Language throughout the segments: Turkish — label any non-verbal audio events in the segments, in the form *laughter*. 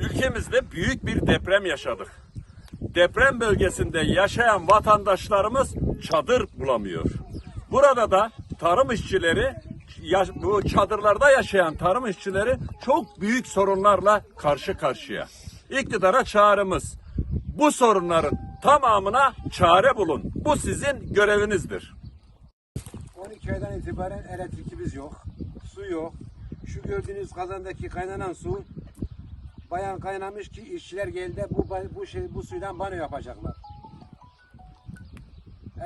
ülkemizde büyük bir deprem yaşadık. Deprem bölgesinde yaşayan vatandaşlarımız çadır bulamıyor. Burada da tarım işçileri bu çadırlarda yaşayan tarım işçileri çok büyük sorunlarla karşı karşıya. İktidara çağrımız bu sorunların tamamına çare bulun. Bu sizin görevinizdir. 12 aydan itibaren elektrikimiz yok. Su yok. Şu gördüğünüz kazandaki kaynanan su bayan kaynamış ki işçiler geldi bu bu şey bu suydan banyo yapacaklar.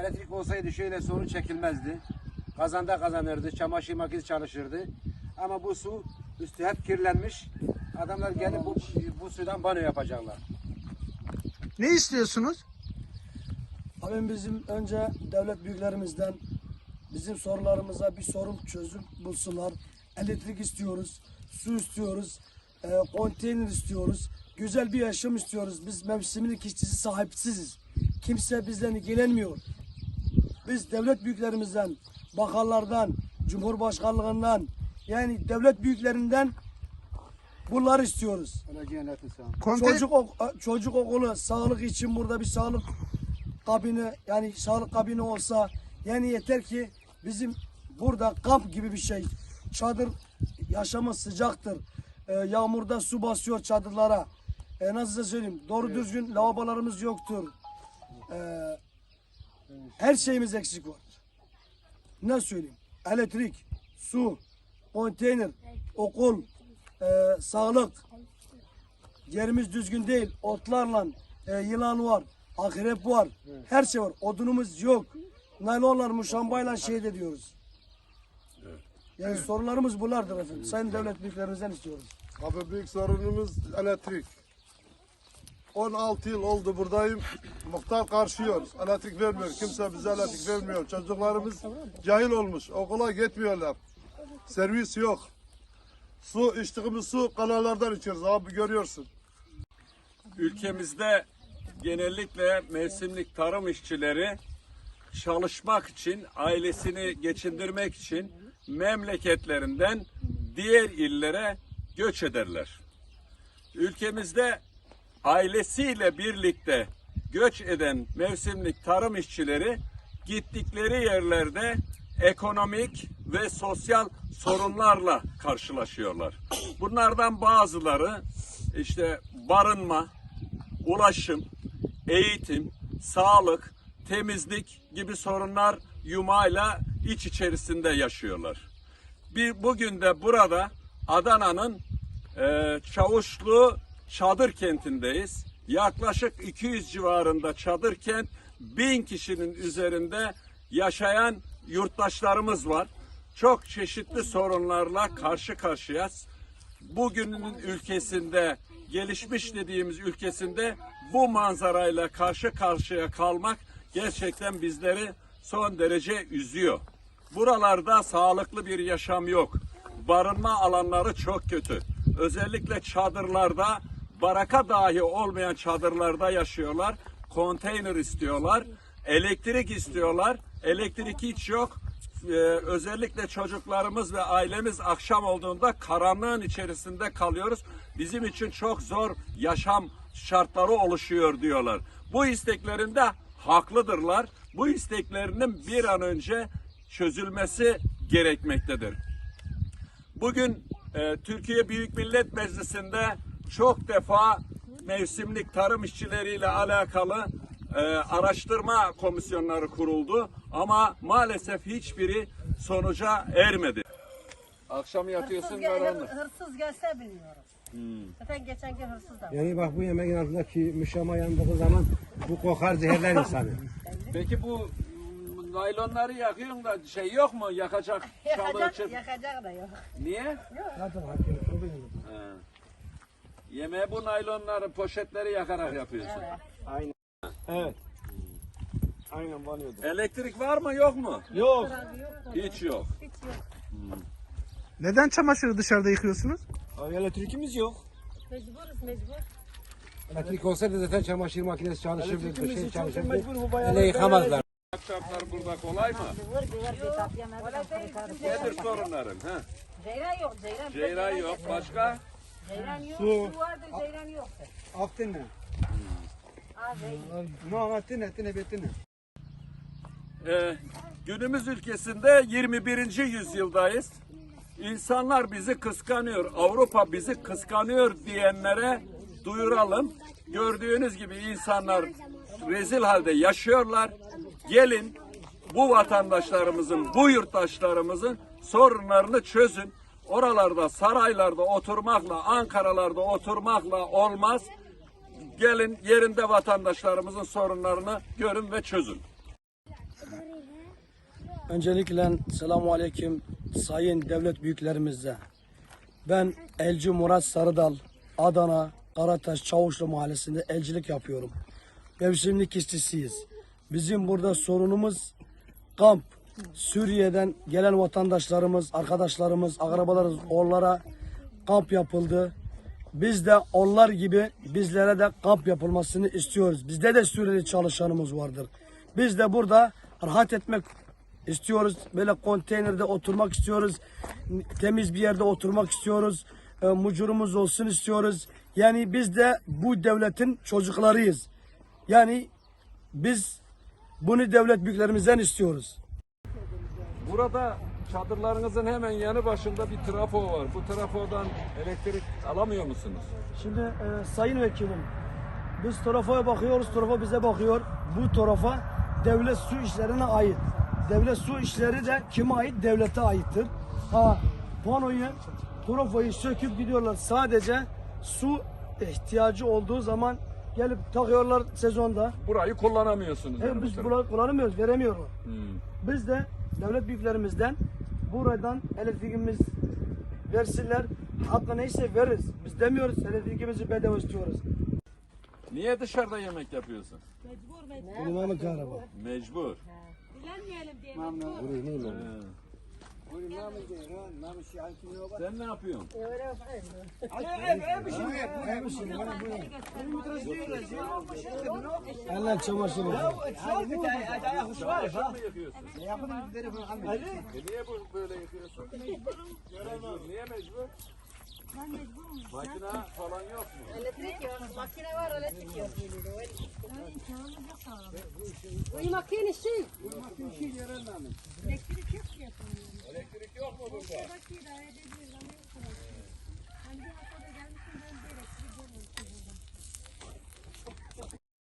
Elektrik olsaydı şöyle sorun çekilmezdi. Kazanda kazanırdı, çamaşır makinesi çalışırdı. Ama bu su üstü hep kirlenmiş. Adamlar gelip bu, bu sudan banyo yapacaklar. Ne istiyorsunuz? Abi bizim önce devlet büyüklerimizden bizim sorularımıza bir sorun çözüm bulsunlar. Elektrik istiyoruz, su istiyoruz, e, konteyner istiyoruz, güzel bir yaşam istiyoruz. Biz mevsimlik işçisi sahipsiziz. Kimse bizden ilgilenmiyor. Biz devlet büyüklerimizden, bakanlardan, cumhurbaşkanlığından yani devlet büyüklerinden bunlar istiyoruz. Çocuk ok- çocuk okulu sağlık için burada bir sağlık kabini yani sağlık kabini olsa yani yeter ki bizim burada kamp gibi bir şey. Çadır yaşamı sıcaktır. Ee, yağmurda su basıyor çadırlara. Ee, nasıl size söyleyeyim? Doğru düzgün lavabolarımız yoktur. Ee, her şeyimiz eksik var. Ne söyleyeyim? Elektrik, su, konteyner, okul, e, sağlık, Yerimiz düzgün değil. Otlarla e, yılan var, akrep var. Her şey var. Odunumuz yok. Naylonlar muşambayla şey ediyoruz. Yani sorunlarımız bunlardır efendim. Sayın devlet büyüklerimizden istiyoruz. Abi büyük sorunumuz elektrik. 16 yıl oldu buradayım. Muhtar karşıyor. Elektrik vermiyor. Kimse bize elektrik vermiyor. Çocuklarımız cahil olmuş. Okula gitmiyorlar. Servis yok. Su içtiğimiz su kanallardan içiyoruz abi görüyorsun. Ülkemizde genellikle mevsimlik tarım işçileri çalışmak için, ailesini geçindirmek için memleketlerinden diğer illere göç ederler. Ülkemizde ailesiyle birlikte göç eden mevsimlik tarım işçileri gittikleri yerlerde ekonomik ve sosyal sorunlarla karşılaşıyorlar. Bunlardan bazıları işte barınma, ulaşım, eğitim, sağlık, temizlik gibi sorunlar yumayla iç içerisinde yaşıyorlar. Bir bugün de burada Adana'nın e, Çavuşlu Çadır kentindeyiz. Yaklaşık 200 civarında çadır kent, 1000 kişinin üzerinde yaşayan yurttaşlarımız var. Çok çeşitli sorunlarla karşı karşıyayız. Bugünün ülkesinde, gelişmiş dediğimiz ülkesinde bu manzarayla karşı karşıya kalmak gerçekten bizleri son derece üzüyor. Buralarda sağlıklı bir yaşam yok. Barınma alanları çok kötü. Özellikle çadırlarda, baraka dahi olmayan çadırlarda yaşıyorlar. Konteyner istiyorlar, elektrik istiyorlar. Elektrik hiç yok. Ee, özellikle çocuklarımız ve ailemiz akşam olduğunda karanlığın içerisinde kalıyoruz. Bizim için çok zor yaşam şartları oluşuyor diyorlar. Bu isteklerinde haklıdırlar. Bu isteklerinin bir an önce çözülmesi gerekmektedir. Bugün e, Türkiye Büyük Millet Meclisi'nde çok defa mevsimlik tarım işçileriyle alakalı e, araştırma komisyonları kuruldu ama maalesef hiçbiri sonuca ermedi. Akşam yatıyorsun Hırsız, gel, karanlık. hırsız gelse biliyoruz. Zaten geçen gün hırsız da var. Yani bak bu yemeğin altındaki müşama yandığı zaman bu kokar zehirler insanı. Peki bu naylonları yakıyorsun da şey yok mu yakacak çalı *laughs* Yakacak, için? yakacak da yok. Niye? Ha. Yemeğe bu naylonları, poşetleri yakarak yapıyorsun. Evet. Aynen banıyordu. Elektrik var mı yok mu? Yok. Hiç yok. Hiç yok. Neden çamaşırı dışarıda yıkıyorsunuz? Abi elektrikimiz yok. Mecburuz mecbur. Elektrik olsaydı zaten çamaşır makinesi çalışırdı, bir şey çalışırdı. mecbur bu bayağı. Ele yıkamazlar. Şartlar burada kolay mı? Nedir sorunların? Ha? Ceyran yok ceyran. Ceyran yok. Başka? Ceylan yok. Su. Su vardır, ceylan yok. Aktine. Az değil. No, aktine, aktine, betine. Ee, günümüz ülkesinde 21. yüzyıldayız. İnsanlar bizi kıskanıyor, Avrupa bizi kıskanıyor diyenlere duyuralım. Gördüğünüz gibi insanlar rezil halde yaşıyorlar. Gelin bu vatandaşlarımızın, bu yurttaşlarımızın sorunlarını çözün. Oralarda, saraylarda oturmakla, Ankara'larda oturmakla olmaz. Gelin yerinde vatandaşlarımızın sorunlarını görün ve çözün. Öncelikle selamun aleyküm sayın devlet büyüklerimize. Ben Elci Murat Sarıdal, Adana, Karataş, Çavuşlu mahallesinde elcilik yapıyorum. Mevsimlik işçisiyiz. Bizim burada sorunumuz kamp. Suriye'den gelen vatandaşlarımız, arkadaşlarımız, akrabalarımız onlara kamp yapıldı. Biz de onlar gibi bizlere de kamp yapılmasını istiyoruz. Bizde de Suriyeli çalışanımız vardır. Biz de burada rahat etmek istiyoruz. Böyle konteynerde oturmak istiyoruz. Temiz bir yerde oturmak istiyoruz. E, mucurumuz olsun istiyoruz. Yani biz de bu devletin çocuklarıyız. Yani biz bunu devlet büyüklerimizden istiyoruz. Burada çadırlarınızın hemen yanı başında bir trafo var. Bu trafodan elektrik alamıyor musunuz? Şimdi e, sayın vekilim biz trafoya bakıyoruz, trafo bize bakıyor. Bu tarafa devlet su işlerine ait. Devlet su işleri de kime ait? Devlete aittir. Ha panoyu, trafoyu söküp gidiyorlar. Sadece su ihtiyacı olduğu zaman gelip takıyorlar sezonda. Burayı kullanamıyorsunuz. yani E, bu biz bunu kullanamıyoruz, veremiyorlar. Hmm. Biz de devlet büyüklerimizden buradan elektriğimiz versinler. Hakkı neyse veririz. Biz demiyoruz elektriğimizi bedava istiyoruz. Niye dışarıda yemek yapıyorsun? İmamı araba. Mecbur. Dilenmeyelim diye. Sen ne yapıyorsun? Allah çamaşır ediyor. Çamaşır mı yıkıyorsun? E niye bu böyle yıkıyorsun? Mecbur. Niye mecbur? Makine falan yok mu? Elektrik yok. Makine var, elektrik yok. Bu makine şey. Elektrik yok mu burada?